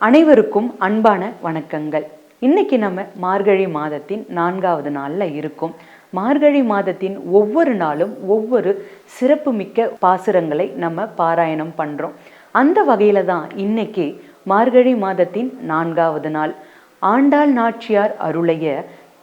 அனைவருக்கும் அன்பான வணக்கங்கள். இன்னைக்கு நம்ம மார்கழி மாதத்தின் நான்காவது நாளில் இருக்கும். மார்கழி மாதத்தின் ஒவ்வொரு நாளும் ஒவ்வொரு சிறப்புமிக்க பாசுரங்களை நம்ம பாராயணம் பண்ணுறோம் அந்த வகையில் தான் இன்னைக்கு மார்கழி மாதத்தின் நான்காவது நாள். ஆண்டாள் நாச்சியார் அருளைய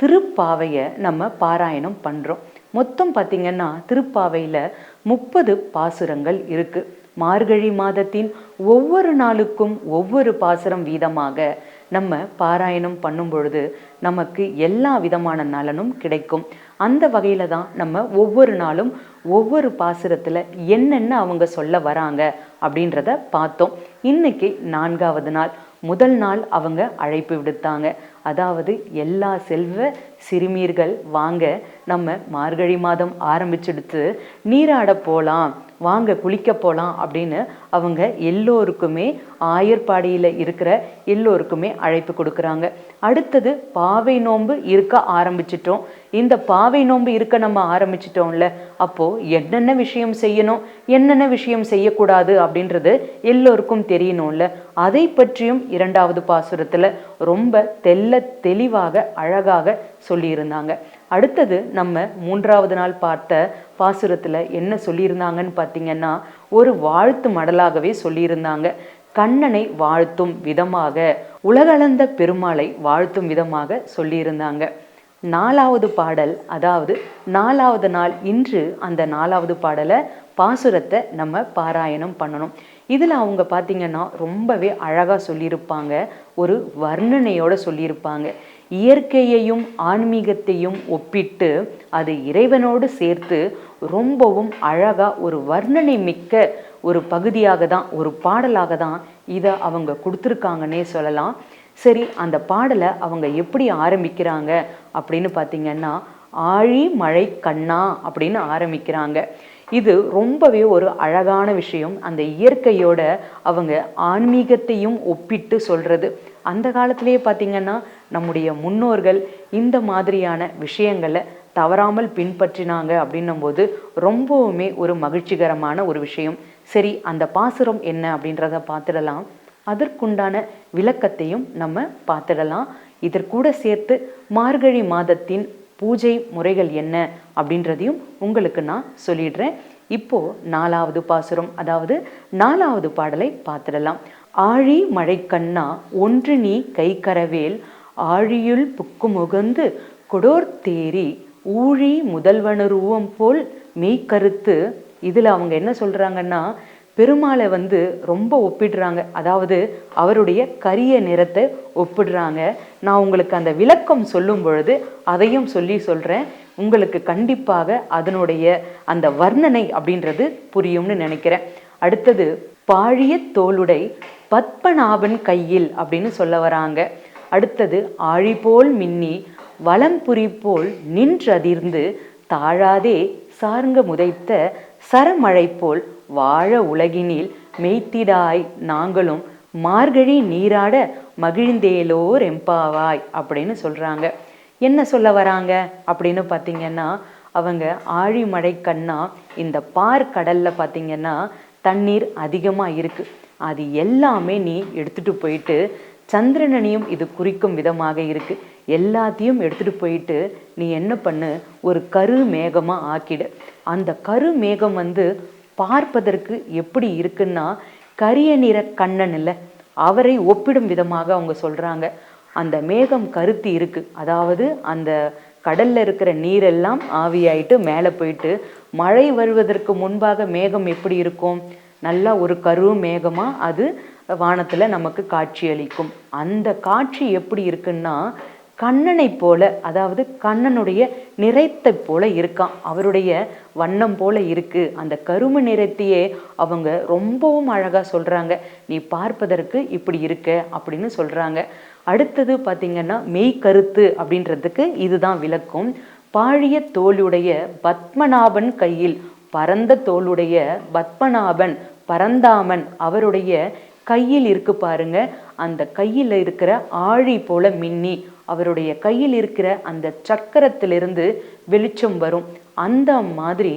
திருப்பாவையை நம்ம பாராயணம் பண்ணுறோம் மொத்தம் பார்த்திங்கன்னா திருப்பாவையில் முப்பது பாசுரங்கள் இருக்குது மார்கழி மாதத்தின் ஒவ்வொரு நாளுக்கும் ஒவ்வொரு பாசுரம் வீதமாக நம்ம பாராயணம் பண்ணும் பொழுது நமக்கு எல்லா விதமான நலனும் கிடைக்கும். அந்த வகையில் தான் நம்ம ஒவ்வொரு நாளும் ஒவ்வொரு பாசுரத்தில் என்னென்ன அவங்க சொல்ல வராங்க அப்படின்றத பார்த்தோம். இன்னைக்கு நான்காவது நாள். முதல் நாள் அவங்க அழைப்பு விடுத்தாங்க. அதாவது எல்லா செல்வ சிறுமீர்கள் வாங்க நம்ம மார்கழி மாதம் ஆரம்பிச்செடுத்து நீராட போகலாம் வாங்க குளிக்க போகலாம் அப்படின்னு அவங்க எல்லோருக்குமே ஆயர்பாடியில் இருக்கிற எல்லோருக்குமே அழைப்பு கொடுக்குறாங்க. அடுத்தது பாவை நோன்பு இருக்க ஆரம்பிச்சிட்டோம். இந்த பாவை நோன்பு இருக்க நம்ம ஆரம்பிச்சிட்டோம்ல அப்போது என்னென்ன விஷயம் செய்யணும் என்னென்ன விஷயம் செய்யக்கூடாது அப்படின்றது எல்லோருக்கும் தெரியணும்ல. அதை பற்றியும் இரண்டாவது பாசுரத்தில் ரொம்ப தெல்ல தெளிவாக அழகாக சொல்லியிருந்தாங்க. அடுத்தது நம்ம மூன்றாவது நாள் பார்த்த பாசுரத்தில் என்ன சொல்லியிருந்தாங்கன்னு பார்த்தீங்கன்னா ஒரு வாழ்த்து மடலாகவே சொல்லியிருந்தாங்க. கண்ணனை வாழ்த்தும் விதமாக உலகளந்த பெருமாளை வாழ்த்தும் விதமாக சொல்லியிருந்தாங்க. நாலாவது பாடல் அதாவது நாலாவது நாள் இன்று அந்த நாலாவது பாடலை பாசுரத்தை நம்ம பாராயணம் பண்ணணும். இதில் அவங்க பார்த்திங்கன்னா ரொம்பவே அழகாக சொல்லியிருப்பாங்க. ஒரு வர்ணனையோடு சொல்லியிருப்பாங்க. இயற்கையையும் ஆன்மீகத்தையும் ஒப்பிட்டு அது இறைவனோடு சேர்த்து ரொம்பவும் அழகாக ஒரு வர்ணனை மிக்க ஒரு பகுதியாக தான் ஒரு பாடலாக தான் இதை அவங்க கொடுத்துருக்காங்கன்னே சொல்லலாம். சரி அந்த பாடலை அவங்க எப்படி ஆரம்பிக்கிறாங்க அப்படின்னு பார்த்தீங்கன்னா ஆழி மழை கண்ணா அப்படின்னு ஆரம்பிக்கிறாங்க. இது ரொம்பவே ஒரு அழகான விஷயம். அந்த இயற்கையோட அவங்க ஆன்மீகத்தையும் ஒப்பிட்டு சொல்கிறது அந்த காலத்திலேயே பார்த்திங்கன்னா நம்முடைய முன்னோர்கள் இந்த மாதிரியான விஷயங்களை தவறாமல் பின்பற்றினாங்க அப்படின்னும் போது ரொம்பவுமே ஒரு மகிழ்ச்சிகரமான ஒரு விஷயம். சரி அந்த பாசுரம் என்ன அப்படின்றத பார்த்துடலாம். அதற்குண்டான விளக்கத்தையும் நம்ம பார்த்துடலாம். இதற்கூட சேர்த்து மார்கழி மாதத்தின் பூஜை முறைகள் என்ன அப்படின்றதையும் உங்களுக்கு நான் சொல்லிடுறேன். இப்போ நாலாவது பாசுரம் அதாவது நாலாவது பாடலை பார்த்துடலாம். ஆழி மழைக்கண்ணா ஒன்று நீ கைக்கரவேல் ஆழியுள் புக்குமுகந்து கொடோர்த்தேரி கொடோர் தேரி ஊழி முதல்வனருவம் போல் மெய்க்கருத்து இதில் அவங்க என்ன சொல்கிறாங்கன்னா பெருமாளை வந்து ரொம்ப ஒப்பிடுறாங்க. அதாவது அவருடைய கரிய நிறத்தை ஒப்பிடுறாங்க. நான் உங்களுக்கு அந்த விளக்கம் சொல்லும் பொழுது அதையும் சொல்லி சொல்கிறேன் உங்களுக்கு கண்டிப்பாக அதனுடைய அந்த வர்ணனை அப்படின்றது புரியும்னு நினைக்கிறேன். அடுத்தது பாழிய தோளுடை பத்மநாபன் கையில் அப்படின்னு சொல்ல வராங்க. அடுத்தது ஆழிபோல் மின்னி வலம்புரி போல் நின்றதிர்ந்து தாழாதே சார்ங்க முதைத்த சரமழை போல் வாழ உலகினில் மெய்த்திடாய் நாங்களும் மார்கழி நீராட மகிழ்ந்தேலோர் எம்பாவாய் அப்படின்னு சொல்கிறாங்க என்ன சொல்ல வராங்க அப்படின்னு பார்த்தீங்கன்னா அவங்க ஆழிமழை கண்ணா இந்த பார் கடலில் பார்த்தீங்கன்னா தண்ணீர் அதிகமாக இருக்குது அது எல்லாமே நீ எடுத்துகிட்டு போயிட்டு சந்திரனனையும் இது குறிக்கும் விதமாக இருக்குது எல்லாத்தையும் எடுத்துகிட்டு போயிட்டு நீ என்ன பண்ணு? ஒரு கரு மேகமாக ஆக்கிடு. அந்த கரு மேகம் வந்து பார்ப்பதற்கு எப்படி இருக்குன்னா கரிய நிற கண்ணன் இல்லை அவரை ஒப்பிடும் விதமாக அவங்க சொல்கிறாங்க அந்த மேகம் கருத்து இருக்குது அதாவது அந்த கடல்ல இருக்கிற நீரெல்லாம் ஆவியாயிட்டு மேலே போயிட்டு மழை வருவதற்கு முன்பாக மேகம் எப்படி இருக்கும்? நல்லா ஒரு கரு மேகமாக அது வானத்தில் நமக்கு காட்சி அளிக்கும். அந்த காட்சி எப்படி இருக்குன்னா கண்ணனை போல அதாவது கண்ணனுடைய நிறைத்தை போல இருக்கான். அவருடைய வண்ணம் போல இருக்கு. அந்த கரும நிறத்தையே அவங்க ரொம்பவும் அழகா சொல்றாங்க. நீ பார்ப்பதற்கு இப்படி இருக்க அப்படின்னு சொல்றாங்க. அடுத்தது பார்த்தீங்கன்னா மெய் கருத்து அப்படின்றதுக்கு இதுதான் விளக்கும். பாழிய தோளுடைய பத்மநாபன் கையில் பரந்த தோளுடைய பத்மநாபன் பரந்தாமன் அவருடைய கையில் இருக்கு பாருங்க. அந்த கையில் இருக்கிற ஆழி போல மின்னி அவருடைய கையில் இருக்கிற அந்த சக்கரத்திலிருந்து வெளிச்சம் வரும். அந்த மாதிரி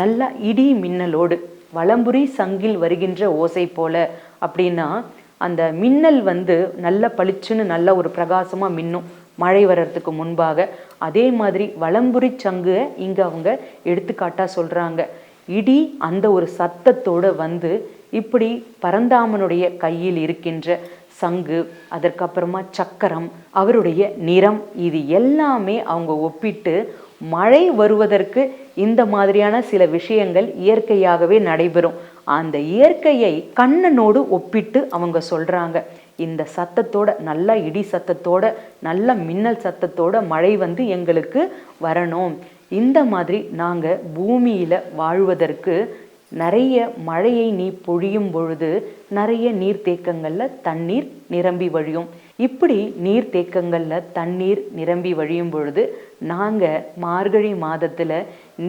நல்ல இடி மின்னலோடு வலம்புரி சங்கில் வருகின்ற ஓசை போல. அப்படின்னா அந்த மின்னல் வந்து நல்ல பளிச்சுன்னு நல்ல ஒரு பிரகாசமாக மின்னும் மழை வர்றதுக்கு முன்பாக. அதே மாதிரி வலம்புரி சங்கு இங்கே அவங்க எடுத்துக்காட்டாக சொல்கிறாங்க இடி அந்த ஒரு சத்தத்தோடு வந்து இப்படி பரந்தாமனுடைய கையில் இருக்கின்ற சங்கு அதற்கப்புறமா சக்கரம் அவருடைய நிறம் இது எல்லாமே அவங்க ஒப்பிட்டு மழை வருவதற்கு இந்த மாதிரியான சில விஷயங்கள் இயற்கையாகவே நடைபெறும். அந்த இயற்கையை கண்ணனோடு ஒப்பிட்டு அவங்க சொல்றாங்க. இந்த சத்தத்தோட நல்ல இடி சத்தத்தோட நல்ல மின்னல் சத்தத்தோட மழை வந்து எங்களுக்கு வரணும். இந்த மாதிரி நாங்கள் பூமியில் வாழ்வதற்கு நிறைய மழையை நீ பொழியும் பொழுது நிறைய நீர்த்தேக்கங்களில் தண்ணீர் நிரம்பி வழியும். இப்படி நீர்த்தேக்கங்களில் தண்ணீர் நிரம்பி வழியும் பொழுது நாங்கள் மார்கழி மாதத்தில்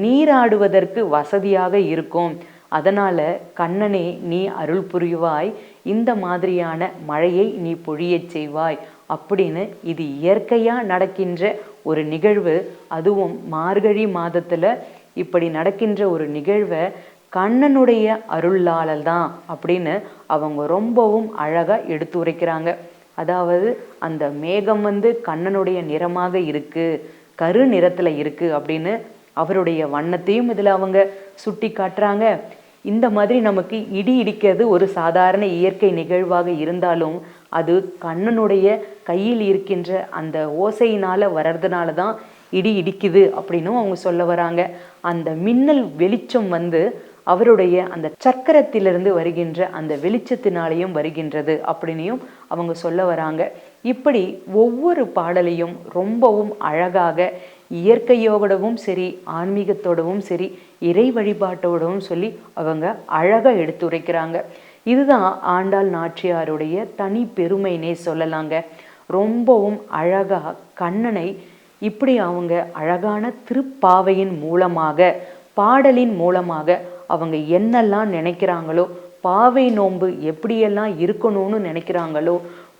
நீராடுவதற்கு வசதியாக இருக்கும். அதனால் கண்ணனே நீ அருள் புரிவாய். இந்த மாதிரியான மழையை நீ பொழியச் செய்வாய் அப்படின்னு இது இயற்கையாக நடக்கின்ற ஒரு நிகழ்வு. அதுவும் மார்கழி மாதத்தில் இப்படி நடக்கின்ற ஒரு நிகழ்வை கண்ணனுடைய அருளாளல் தான் அப்படின்னு அவங்க ரொம்பவும் அழகாக எடுத்து உரைக்கிறாங்க. அதாவது அந்த மேகம் வந்து கண்ணனுடைய நிறமாக இருக்குது கரு நிறத்தில் இருக்குது அப்படின்னு அவருடைய வண்ணத்தையும் இதில் அவங்க சுட்டி காட்டுறாங்க. இந்த மாதிரி நமக்கு இடி இடிக்கிறது ஒரு சாதாரண இயற்கை நிகழ்வாக இருந்தாலும் அது கண்ணனுடைய கையில் இருக்கின்ற அந்த ஓசையினால் வர்றதுனால தான் இடி இடிக்குது அப்படின்னும் அவங்க சொல்ல வராங்க. அந்த மின்னல் வெளிச்சம் வந்து அவருடைய அந்த சக்கரத்திலிருந்து வருகின்ற அந்த வெளிச்சத்தினாலேயும் வருகின்றது அப்படின்னையும் அவங்க சொல்ல வராங்க. இப்படி ஒவ்வொரு பாடலையும் ரொம்பவும் அழகாக இயற்கையோடவும் சரி ஆன்மீகத்தோடவும் சரி இறை வழிபாட்டோடவும் சொல்லி அவங்க அழகா எடுத்துரைக்கிறாங்க. இதுதான் ஆண்டாள் நாச்சியாருடைய தனி பெருமைனே சொல்லலாங்க. ரொம்பவும் அழகா கண்ணனை இப்படி அவங்க அழகான திருப்பாவையின் மூலமாக பாடலின் மூலமாக அவங்க என்னெல்லாம் நினைக்கிறாங்களோ பாவை நோன்பு எப்படியெல்லாம் இருக்கணும்னு நினைக்கிறாங்களோ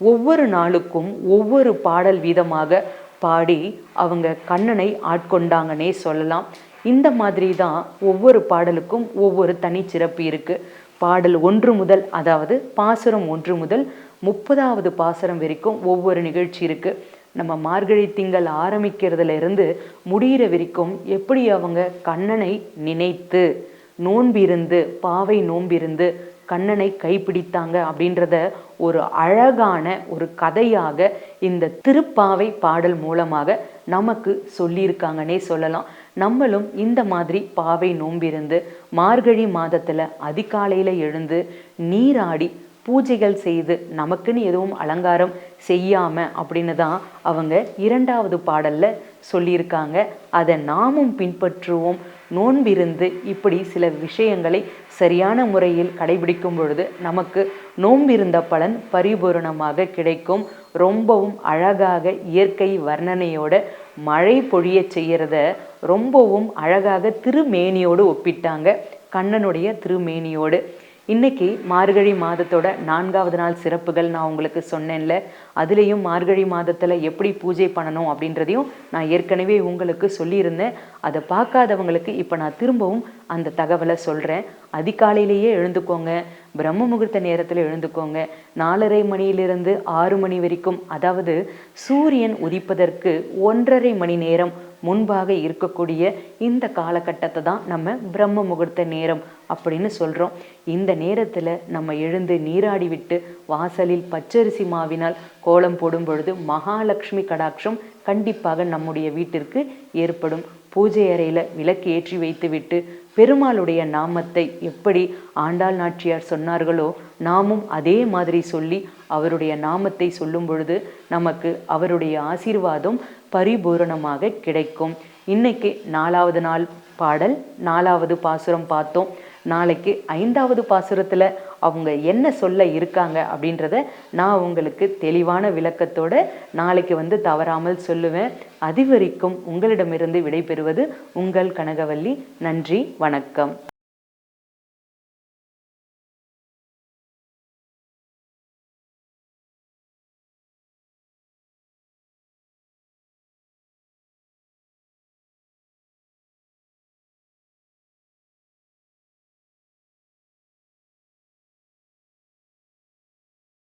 ஒவ்வொரு நாளுக்கும் ஒவ்வொரு பாடல் வீதமாக பாடி அவங்க கண்ணனை ஆட்கொண்டாங்கன்னே சொல்லலாம். இந்த மாதிரி தான் ஒவ்வொரு பாடலுக்கும் ஒவ்வொரு தனிச்சிறப்பு இருக்கு. பாடல் ஒன்று முதல் அதாவது பாசுரம் ஒன்று முதல் முப்பதாவது பாசுரம் வரைக்கும் ஒவ்வொரு நிகழ்ச்சி இருக்கு. நம்ம மார்கழி திங்கள் ஆரம்பிக்கிறதுல இருந்து முடிகிற வரைக்கும் எப்படி அவங்க கண்ணனை நினைத்து நோன்பிருந்து பாவை நோன்பிருந்து கண்ணனை கைப்பிடித்தாங்க அப்படின்றத ஒரு அழகான ஒரு கதையாக இந்த திருப்பாவை பாடல் மூலமாக நமக்கு சொல்லியிருக்காங்கன்னே சொல்லலாம். நம்மளும் இந்த மாதிரி பாவை நோம்பிருந்து மார்கழி மாதத்துல அதிகாலையில எழுந்து நீராடி பூஜைகள் செய்து நமக்குன்னு எதுவும் அலங்காரம் செய்யாம அப்படின்னு தான் அவங்க இரண்டாவது பாடல்ல சொல்லியிருக்காங்க. அதை நாமும் பின்பற்றுவோம். நோன்பிருந்து இப்படி சில விஷயங்களை சரியான முறையில் கடைபிடிக்கும் பொழுது நமக்கு நோன்பிருந்த பலன் பரிபூரணமாக கிடைக்கும். ரொம்பவும் அழகாக இயற்கை வர்ணனையோட மழை பொழிய செய்கிறத ரொம்பவும் அழகாக திருமேனியோடு ஒப்பிட்டாங்க. கண்ணனுடைய திருமேனியோடு. இன்னைக்கு மார்கழி மாதத்தோட நான்காவது நாள் சிறப்புகள் நான் உங்களுக்கு சொன்னேன்ல அதுலேயும் மார்கழி மாதத்தில் எப்படி பூஜை பண்ணணும் அப்படின்றதையும் நான் ஏற்கனவே உங்களுக்கு சொல்லியிருந்தேன். அதை பார்க்காதவங்களுக்கு இப்போ நான் திரும்பவும் அந்த தகவலை சொல்கிறேன் அதிகாலையிலேயே எழுந்துக்கோங்க. பிரம்ம முகூர்த்த நேரத்தில் எழுந்துக்கோங்க. நாலரை மணியிலிருந்து ஆறு மணி வரைக்கும் அதாவது சூரியன் உதிப்பதற்கு ஒன்றரை மணி நேரம் முன்பாக இருக்கக்கூடிய இந்த காலகட்டத்தை தான் நம்ம பிரம்ம முகூர்த்த நேரம் அப்படின்னு சொல்கிறோம் இந்த நேரத்தில் நம்ம எழுந்து நீராடி விட்டு வாசலில் பச்சரிசி மாவினால் கோலம் போடும் பொழுது மகாலட்சுமி கடாட்சம் கண்டிப்பாக நம்முடைய வீட்டிற்கு ஏற்படும். பூஜை அறையில் விளக்கு ஏற்றி வைத்துவிட்டு பெருமாளுடைய நாமத்தை எப்படி ஆண்டாள் நாச்சியார் சொன்னார்களோ நாமும் அதே மாதிரி சொல்லி அவருடைய நாமத்தை சொல்லும் பொழுது நமக்கு அவருடைய ஆசீர்வாதம் பரிபூரணமாக கிடைக்கும். இன்னைக்கு நாலாவது நாள் பாடல் நாலாவது பாசுரம் பார்த்தோம். நாளைக்கு ஐந்தாவது பாசுரத்தில் அவங்க என்ன சொல்ல இருக்காங்க அப்படின்றத நான் உங்களுக்கு தெளிவான விளக்கத்தோடு நாளைக்கு வந்து தவறாமல் சொல்லுவேன். அதுவரைக்கும் உங்களிடமிருந்து விடைபெறுவது உங்கள் கனகவல்லி. நன்றி வணக்கம்.